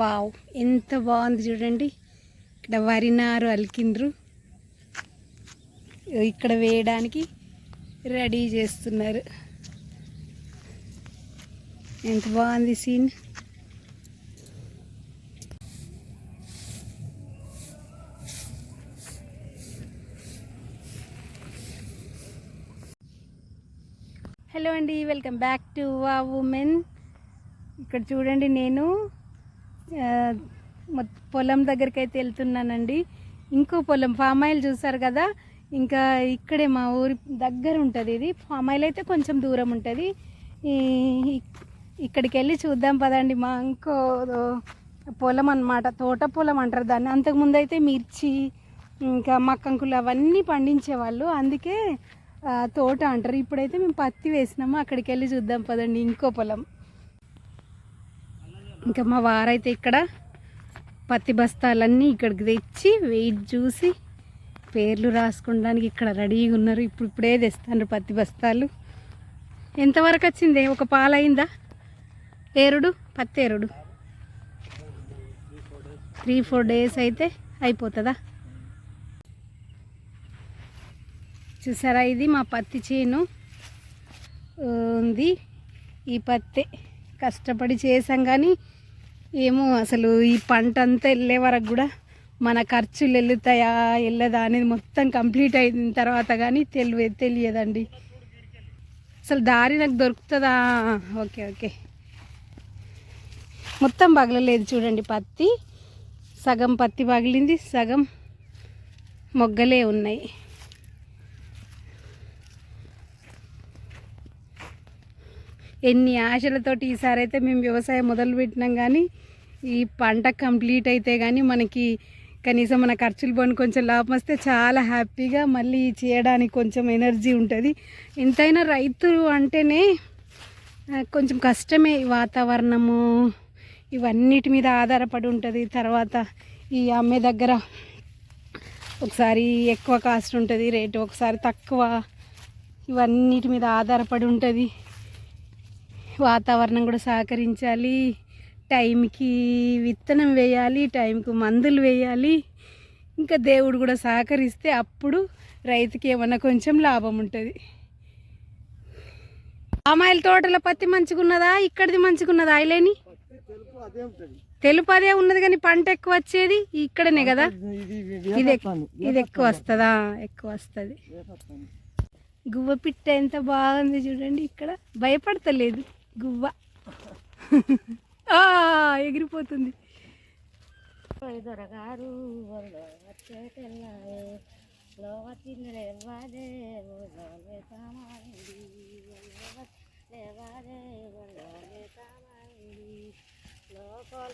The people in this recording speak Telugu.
వావ్ ఎంత బాగుంది చూడండి. ఇక్కడ వరి నారు అలికిండ్రు ఇక్కడ వేయడానికి రెడీ చేస్తున్నారు. ఎంత బాగుంది సీన్. హలో అండి welcome back to wow women ఇక్కడ చూడండి నేను పొలం దగ్గరికి అయితే వెళ్తున్నానండి. ఇంకో పొలం ఫామ్ ఆయిల్ చూసారు కదా? ఇంకా ఇక్కడే మా ఊరి దగ్గర ఉంటుంది ఇది. ఫామ్ ఆయిల్ అయితే కొంచెం దూరం ఉంటుంది. ఈ- ఇక్కడికి వెళ్ళి చూద్దాం పదండి. మా ఇంకో పొలం అన్నమాట. తోట పొలం అంటారు దాన్ని. అంతకుముందు అయితే మిర్చి ఇంకా మక్కంకులు అవన్నీ పండించేవాళ్ళు అందుకే తోట అంటారు. ఇప్పుడైతే మేము పత్తి వేసినాము. అక్కడికి వెళ్ళి చూద్దాం పదండి. ఇంకో పొలం. ఇంకా మా వారైతే ఇక్కడ పత్తి బస్తాలన్నీ ఇక్కడికి తెచ్చి వెయిట్ చూసి పేర్లు రాసుకోవడానికి ఇక్కడ రెడీగా ఉన్నారు. ఇప్పుడు ఇప్పుడే తెస్తాను పత్తి బస్తాలు. ఎంతవరకు వచ్చింది? ఒక పాలైందా ఏరుడు? పత్తి ఏరుడు. త్రీ ఫోర్ డేస్ అయితే అయిపోతుందా? చూసారా? ఇది మా పత్తి చేను. ఉంది. ఈ పత్తి. కష్టపడి చేసాం కానీ ఏమో అసలు ఈ పంట అంతా వెళ్ళే వరకు కూడా మన ఖర్చులు వెళ్తాయా వెళ్ళదా అనేది మొత్తం కంప్లీట్ అయిన తర్వాత కానీ తెలియ తెలియదండి. అసలు దారి నాకు దొరుకుతుందా? Okay okay. మొత్తం పగలలేదు చూడండి పత్తి. సగం పత్తి పగిలింది సగం మొగ్గలే ఉన్నాయి. ఎన్ని ఆశలతోటి ఈసారి అయితే మేము వ్యవసాయం మొదలు పెట్టినాం కానీ ఈ పంట కంప్లీట్ అయితే కానీ మనకి కనీసం మన ఖర్చులు పని కొంచెం లాభం వస్తే చాలా హ్యాపీగా మళ్ళీ చేయడానికి కొంచెం ఎనర్జీ ఉంటుంది. ఎంతైనా రైతు అంటేనే కొంచెం కష్టమే వాతావరణము. ఇవన్నిటి మీద ఆధారపడి ఉంటుంది. తర్వాత ఈ అమ్మే దగ్గర ఒకసారి ఎక్కువ కాస్ట్ ఉంటుంది రేటు ఒకసారి తక్కువ. ఇవన్నిటి మీద ఆధారపడి ఉంటుంది. వాతావరణం కూడా సహకరించాలి. టైంకి విత్తనం వేయాలి టైంకి మందులు వేయాలి. ఇంకా దేవుడు కూడా సహకరిస్తే అప్పుడు రైతుకి ఏమన్నా కొంచెం లాభం ఉంటుంది. పామాయిల్ తోటల పత్తి మంచిగున్నదా? ఇక్కడిది మంచిగున్నదా? అయిలేని తెలుపు అదే ఉన్నది కానీ పంట ఎక్కువ వచ్చేది ఇక్కడనే కదా. ఇది ఇది ఎక్కువ వస్తుందా? ఎక్కువ వస్తుంది. గువ్వ పిట్ట ఎంత బాగుంది చూడండి ఇక్కడ. భయపడతలేదు. గువ్వ. ఎగిరిపోతుంది. దొరగారు లేవారే లోపల